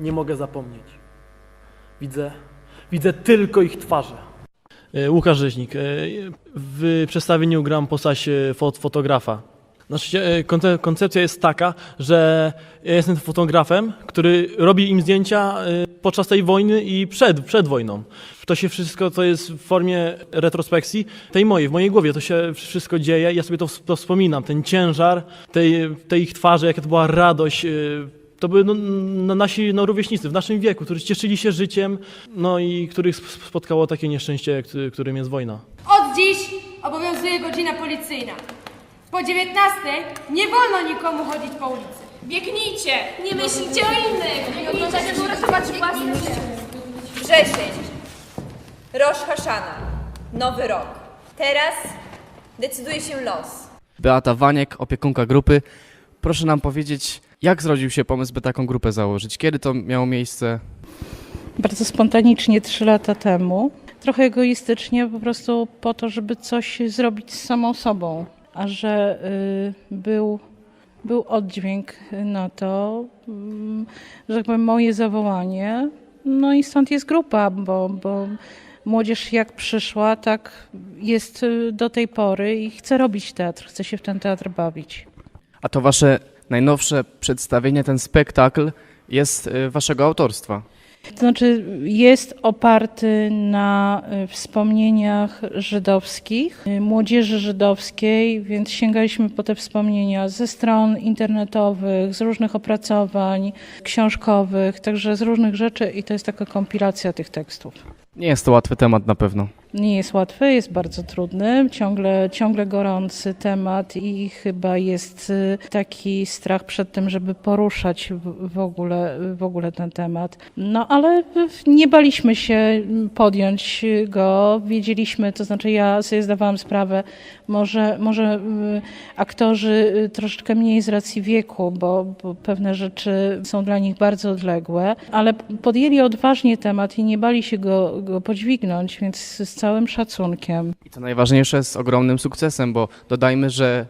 nie mogę zapomnieć. Widzę, widzę tylko ich twarze. E, Łukasz Rzeźnik. e, W przedstawieniu gram postać e, fot- fotografa. Znaczy, konce- koncepcja jest taka, że ja jestem fotografem, który robi im zdjęcia podczas tej wojny i przed, przed wojną. To się wszystko, co jest w formie retrospekcji, tej mojej, w mojej głowie, to się wszystko dzieje. Ja sobie to, to wspominam, ten ciężar tej, tej ich twarzy, jaka to była radość. To były no, no, nasi no, rówieśnicy w naszym wieku, którzy cieszyli się życiem, no i których sp- spotkało takie nieszczęście, który- którym jest wojna. Od dziś obowiązuje godzina policyjna. Po 19 nie wolno nikomu chodzić po ulicy. Biegnijcie! Nie myślcie o innych! Nie oglądajcie, żeby uratować własne życie. Wrzesień. Rosh Hashana. Nowy rok. Teraz decyduje się los. Beata Waniek, opiekunka grupy. Proszę nam powiedzieć, jak zrodził się pomysł, by taką grupę założyć? Kiedy to miało miejsce? Bardzo spontanicznie trzy lata temu. Trochę egoistycznie, po prostu po to, żeby coś zrobić z samą sobą. A że y, był, był oddźwięk na to, mm, że tak powiem, moje zawołanie. No i stąd jest grupa, bo, bo młodzież jak przyszła, tak jest y, do tej pory i chce robić teatr, chce się w ten teatr bawić. A to wasze najnowsze przedstawienie, ten spektakl jest y, waszego autorstwa. To znaczy jest oparty na y, wspomnieniach żydowskich, y, młodzieży żydowskiej, więc sięgaliśmy po te wspomnienia ze stron internetowych, z różnych opracowań książkowych, także z różnych rzeczy i to jest taka kompilacja tych tekstów. Nie jest to łatwy temat na pewno. Nie jest łatwy, jest bardzo trudny, ciągle, ciągle gorący temat i chyba jest y, taki strach przed tym, żeby poruszać w, ogóle, w ogóle ten temat. No ale nie baliśmy się podjąć go, wiedzieliśmy, to znaczy ja sobie zdawałam sprawę, może, może y, aktorzy y, troszeczkę mniej z racji wieku, bo, bo pewne rzeczy są dla nich bardzo odległe, ale podjęli odważnie temat i nie bali się go, go podźwignąć, więc z całym szacunkiem. I to najważniejsze z ogromnym sukcesem, bo dodajmy, że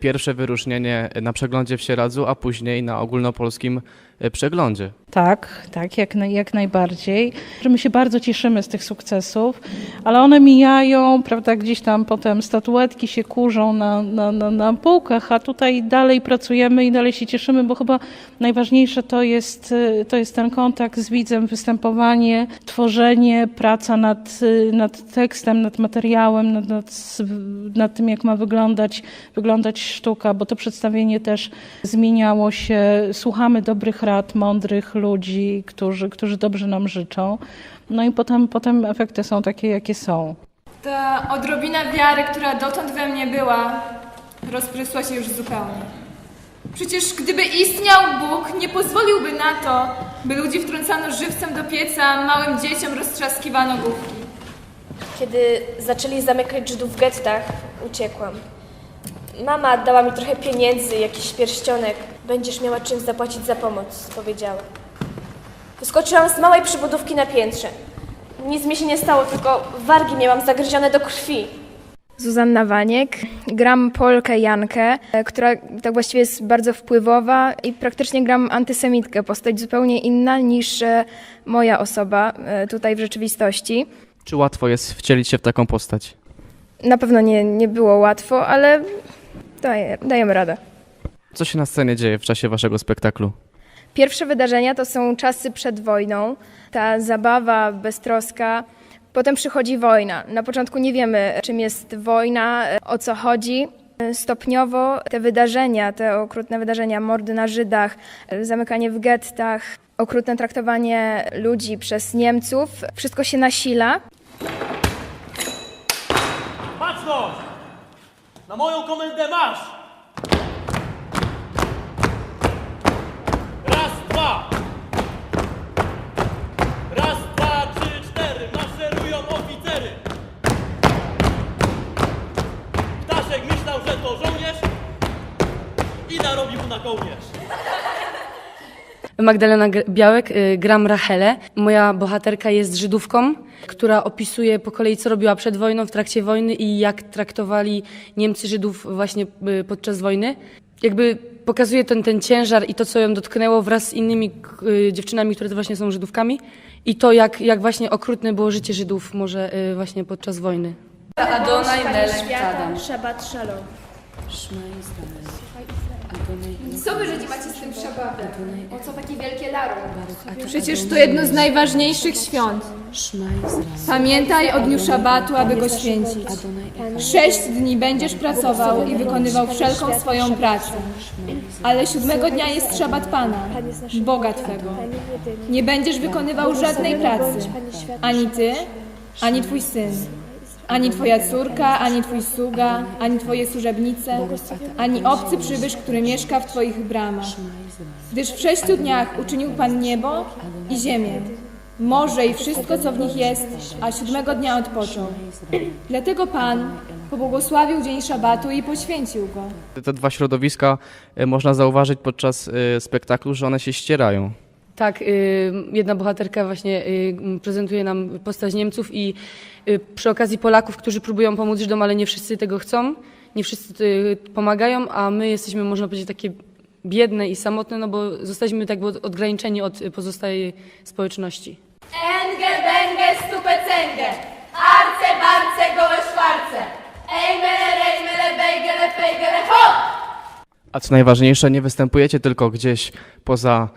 pierwsze wyróżnienie na przeglądzie w Sieradzu, a później na ogólnopolskim y, przeglądzie. Tak, tak, jak, jak najbardziej. My się bardzo cieszymy z tych sukcesów, ale one mijają, prawda, gdzieś tam potem statuetki się kurzą na, na, na, na półkach, a tutaj dalej pracujemy i dalej się cieszymy, bo chyba najważniejsze to jest, y, to jest ten kontakt z widzem, występowanie, tworzenie, praca nad, y, nad tekstem, nad materiałem, nad, nad, nad tym, jak ma wyglądać, wyglądać sztuka, bo to przedstawienie też zmieniało się. Słuchamy dobrych rad, mądrych ludzi, którzy, którzy dobrze nam życzą. No i potem, potem efekty są takie, jakie są. Ta odrobina wiary, która dotąd we mnie była, rozprysła się już zupełnie. Przecież gdyby istniał Bóg, nie pozwoliłby na to, by ludzi wtrącano żywcem do pieca, małym dzieciom roztrzaskiwano główki. Kiedy zaczęli zamykać Żydów w gettach, uciekłam. Mama dała mi trochę pieniędzy, jakiś pierścionek. Będziesz miała czym zapłacić za pomoc, powiedziała. Wyskoczyłam z małej przybudówki na piętrze. Nic mi się nie stało, tylko wargi miałam zagryzione do krwi. Zuzanna Waniek. Gram Polkę Jankę, e, która tak właściwie jest bardzo wpływowa i praktycznie gram antysemitkę, postać zupełnie inna niż e, moja osoba e, tutaj w rzeczywistości. Czy łatwo jest wcielić się w taką postać? Na pewno nie, nie było łatwo, ale daje, dajemy radę. Co się na scenie dzieje w czasie waszego spektaklu? Pierwsze wydarzenia to są czasy przed wojną, ta zabawa, beztroska. Potem przychodzi wojna. Na początku nie wiemy, czym jest wojna, o co chodzi. Stopniowo te wydarzenia, te okrutne wydarzenia, mordy na Żydach, zamykanie w gettach, okrutne traktowanie ludzi przez Niemców, wszystko się nasila. Na moją komendę marsz! Raz, dwa! Raz, dwa, trzy, cztery! Maszerują oficery! Ptaszek myślał, że to żołnierz i narobił na kołnierz. Magdalena Białek, y, gram Rachelę. Moja bohaterka jest Żydówką, która opisuje po kolei, co robiła przed wojną, w trakcie wojny i jak traktowali Niemcy Żydów właśnie y, podczas wojny. Jakby pokazuje ten, ten ciężar i to, co ją dotknęło wraz z innymi y, dziewczynami, które właśnie są Żydówkami i to, jak, jak właśnie okrutne było życie Żydów może właśnie podczas wojny. Adonai melech Świata, Szabat Shalom. Co wy Żydzi macie z tym szabatem? O co takie wielkie laro? Przecież to jedno z najważniejszych świąt. Pamiętaj o dniu szabatu, aby go święcić. Sześć dni będziesz pracował i wykonywał wszelką swoją pracę. Ale siódmego dnia jest szabat Pana, Boga Twego. Nie będziesz wykonywał żadnej pracy. Ani Ty, ani Twój syn. Ani twoja córka, ani twój sługa, ani twoje służebnice, ani obcy przybysz, który mieszka w twoich bramach. Gdyż w sześciu dniach uczynił Pan niebo i ziemię, morze i wszystko, co w nich jest, a siódmego dnia odpoczął. Dlatego Pan pobłogosławił dzień szabatu i poświęcił go. Te dwa środowiska y, można zauważyć podczas y, spektaklu, że one się ścierają. Tak, y, jedna bohaterka właśnie y, prezentuje nam postać Niemców i y, przy okazji Polaków, którzy próbują pomóc Żydom, ale nie wszyscy tego chcą, nie wszyscy pomagają, a my jesteśmy, można powiedzieć, takie biedne i samotne, no bo zostaliśmy tak odgraniczeni od pozostałej społeczności. Enge, benge, stupecenge, arce, barce, gołe szwarce, ejmele, rejmele, bejgele, fejgele, ho! A co najważniejsze, nie występujecie tylko gdzieś poza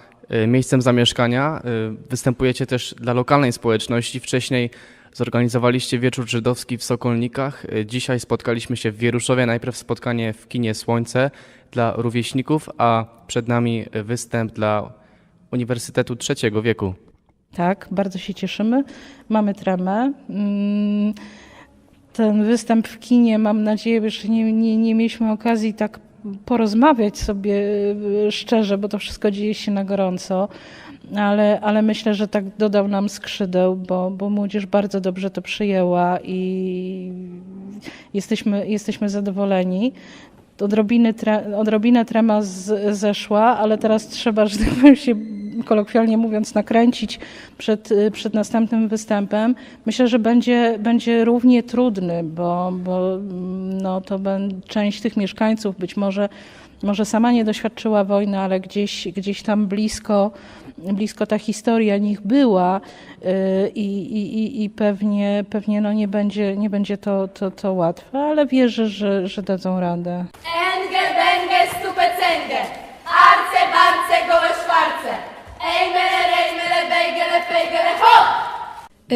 miejscem zamieszkania, y, występujecie też dla lokalnej społeczności. Wcześniej zorganizowaliście wieczór żydowski w Sokolnikach. Y, Dzisiaj spotkaliśmy się w Wieruszowie. Najpierw spotkanie w kinie Słońce dla rówieśników, a przed nami y, występ dla Uniwersytetu Trzeciego Wieku. Tak, bardzo się cieszymy. Mamy tremę. Mm, Ten występ w kinie, mam nadzieję, że nie, nie, nie mieliśmy okazji tak porozmawiać sobie y, szczerze, bo to wszystko dzieje się na gorąco. Ale, ale myślę, że tak dodał nam skrzydeł, bo, bo młodzież bardzo dobrze to przyjęła i jesteśmy, jesteśmy zadowoleni. Odrobiny tre, odrobina trema z, zeszła, ale teraz trzeba, że tak powiem, się kolokwialnie mówiąc, nakręcić przed, y, przed następnym występem. Myślę, że będzie, będzie równie trudny, bo, bo mm, no, to ben, część tych mieszkańców być może, może sama nie doświadczyła wojny, ale gdzieś, gdzieś tam blisko, blisko ta historia nich była y, i, i, i- pewnie, pewnie no nie będzie, nie będzie to, to, to łatwe, ale wierzę, że, że dadzą radę. Enge, benge, stupecenge,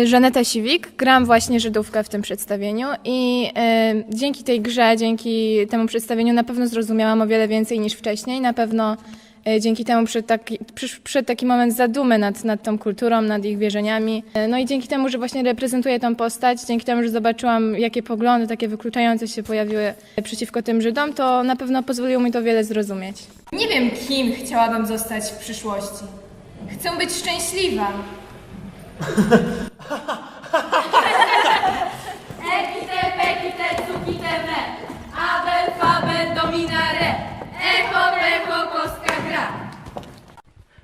Żaneta Siwik, gram właśnie Żydówkę w tym przedstawieniu i y, dzięki tej grze, dzięki temu przedstawieniu na pewno zrozumiałam o wiele więcej niż wcześniej. Na pewno y, dzięki temu przyszedł taki, przysz- przyszedł taki moment zadumy nad, nad tą kulturą, nad ich wierzeniami. Y, no i dzięki temu, że właśnie reprezentuję tą postać, dzięki temu, że zobaczyłam, jakie poglądy takie wykluczające się pojawiły przeciwko tym Żydom, to na pewno pozwoliło mi to wiele zrozumieć. Nie wiem, kim chciałabym zostać w przyszłości. Chcę być szczęśliwa. Ekite, pekite, cukite, me, abel, fabel, domina, re, echo, pecho, kostka, gra.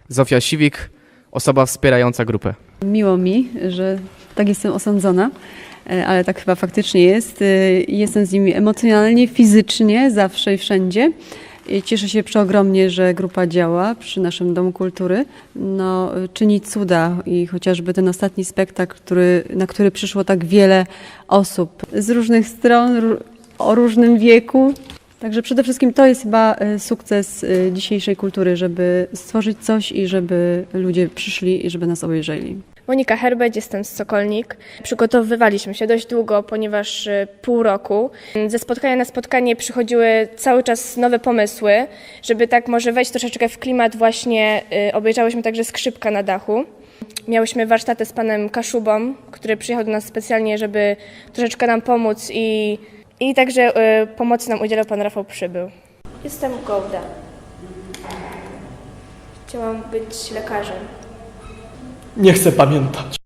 Zofia Siwik, osoba wspierająca grupę. Miło mi, że tak jestem osądzona, e, ale tak chyba faktycznie jest. E, Jestem z nimi emocjonalnie, fizycznie, zawsze i wszędzie. I Cieszę się przeogromnie, że grupa działa przy naszym Domu Kultury. No, czyni cuda i chociażby ten ostatni spektakl, który, na który przyszło tak wiele osób z różnych stron, o różnym wieku. Także przede wszystkim to jest chyba e, sukces e, dzisiejszej kultury, żeby stworzyć coś i żeby ludzie przyszli i żeby nas obejrzeli. Monika Herbeć, jestem z Sokolnik. Przygotowywaliśmy się dość długo, ponieważ y, pół roku. Ze spotkania na spotkanie przychodziły cały czas nowe pomysły, żeby tak może wejść troszeczkę w klimat właśnie, y, obejrzałyśmy także Skrzypka na dachu. Miałyśmy warsztaty z panem Kaszubą, który przyjechał do nas specjalnie, żeby troszeczkę nam pomóc i, i także y, pomocy nam udzielał pan Rafał Przybył. Jestem Golda. Chciałam być lekarzem. Nie chcę pamiętać.